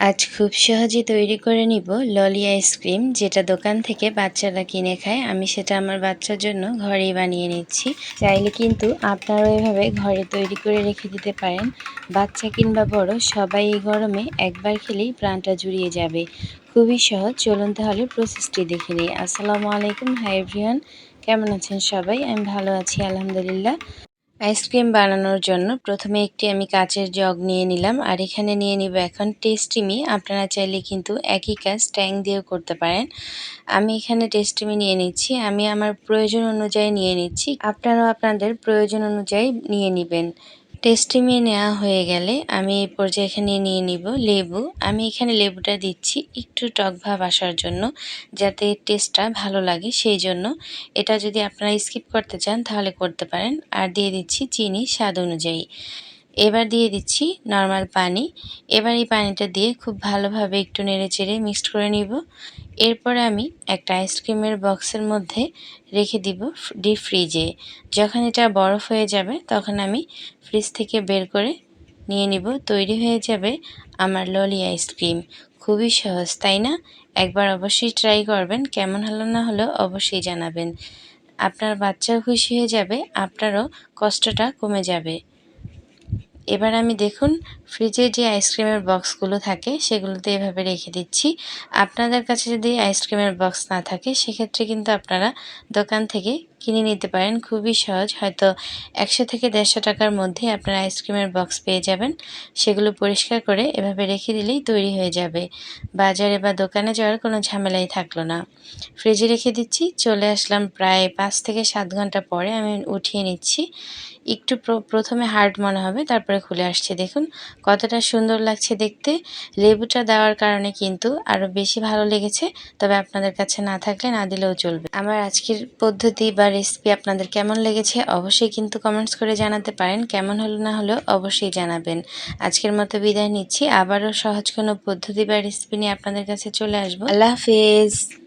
আজ খুব সহজে তৈরি করে নিব ললি আইসক্রিম যেটা দোকান থেকে বাচ্চারা কিনে খায়। আমি সেটা আমার বাচ্চার জন্য ঘরেই বানিয়ে নিচ্ছি। চাইলে কিন্তু আপনারাও এভাবে ঘরে তৈরি করে রেখে দিতে পারেন। বাচ্চা কিংবা বড়, সবাই এই গরমে একবার খেলেই প্রাণটা জুড়িয়ে যাবে। খুবই সহজ। চলুন তাহলে প্রসেসটি দেখে নিই। আসসালামু আলাইকুম, হাই কেমন আছেন সবাই? আমি ভালো আছি, আলহামদুলিল্লাহ। আইসক্রিম বানানোর জন্য প্রথমে একটি আমি কাচের জগ নিয়ে নিলাম, আর এখানে নিয়ে নিব এখন টেস্টিমি। আপনারা চাইলে কিন্তু একই কাজ ট্যাং দিয়েও করতে পারেন। আমি এখানে টেস্টিমি নিয়ে নিচ্ছি। আমি আমার প্রয়োজন অনুযায়ী নিয়ে নিচ্ছি। আপনারাও আপনাদের প্রয়োজন অনুযায়ী নিয়ে নেবেন। টেস্টিমি নেওয়া হয়ে গেলে আমি এই পর্যায়ে এখানে নিয়ে নিব লেবু। আমি এখানে লেবুটা দিচ্ছি একটু টক ভাব আসার জন্য, যাতে টেস্টটা ভালো লাগে। সেই জন্য এটা যদি আপনারা স্কিপ করতে চান, তাহলে করতে পারেন। আর দিয়ে দিচ্ছি চিনি স্বাদ অনুযায়ী। এবার দিয়ে দিচ্ছি নর্মাল পানি। এবার এই পানিটা দিয়ে খুব ভালোভাবে একটু নেড়ে চেড়ে মিক্সড করে নিব। এরপর আমি একটা আইসক্রিমের বক্সের মধ্যে রেখে দিব ডিপ ফ্রিজে যখন এটা বরফ হয়ে যাবে, তখন আমি ফ্রিজ থেকে বের করে নিয়ে নিব। তৈরি হয়ে যাবে আমার ললি আইসক্রিম খুবই সহজ, তাই না? একবার অবশ্যই ট্রাই করবেন। কেমন হলো না হলো অবশ্যই জানাবেন। আপনার বাচ্চাও খুশি হয়ে যাবে, আপনারও কষ্টটা কমে যাবে। এবার আমি দেখুন ফ্রিজে যে আইসক্রিমের বক্সগুলো থাকে, সেগুলোতে এভাবে রেখে দিচ্ছি। আপনাদের কাছে যদি আইসক্রিমের বক্স না থাকে, সেক্ষেত্রে কিন্তু আপনারা দোকান থেকে কিনে নিতে পারেন। খুবই সহজ, হয়তো একশো থেকে দেড়শো টাকার মধ্যে আপনারা আইসক্রিমের বক্স পেয়ে যাবেন। সেগুলো পরিষ্কার করে এভাবে রেখে দিলেই তৈরি হয়ে যাবে। বাজারে বা দোকানে যাওয়ার কোনো ঝামেলাই থাকল না। ফ্রিজে রেখে দিচ্ছি, চলে আসলাম প্রায় পাঁচ থেকে সাত ঘণ্টা পরে আমি উঠিয়ে নিচ্ছি। একটু প্রথমে হার্ড মনে হবে, তারপরে খুলে আসছে। দেখুন, কতটা সুন্দর লাগছে দেখতে। লেবুটা দেওয়ার কারণে কিন্তু আরও বেশি ভালো লেগেছে, তবে আপনাদের কাছে না থাকলে না দিলেও চলবে। আমার আজকের পদ্ধতি বা রেসিপি আপনাদের কেমন লেগেছে অবশ্যই কিন্তু কমেন্টস করে জানাতে পারেন। কেমন হলো না হলেও অবশ্যই জানাবেন। আজকের মতো বিদায় নিচ্ছি। আবারও সহজ কোনো পদ্ধতি বা রেসিপি নিয়ে আপনাদের কাছে চলে আসব। আল্লাহ হাফেজ।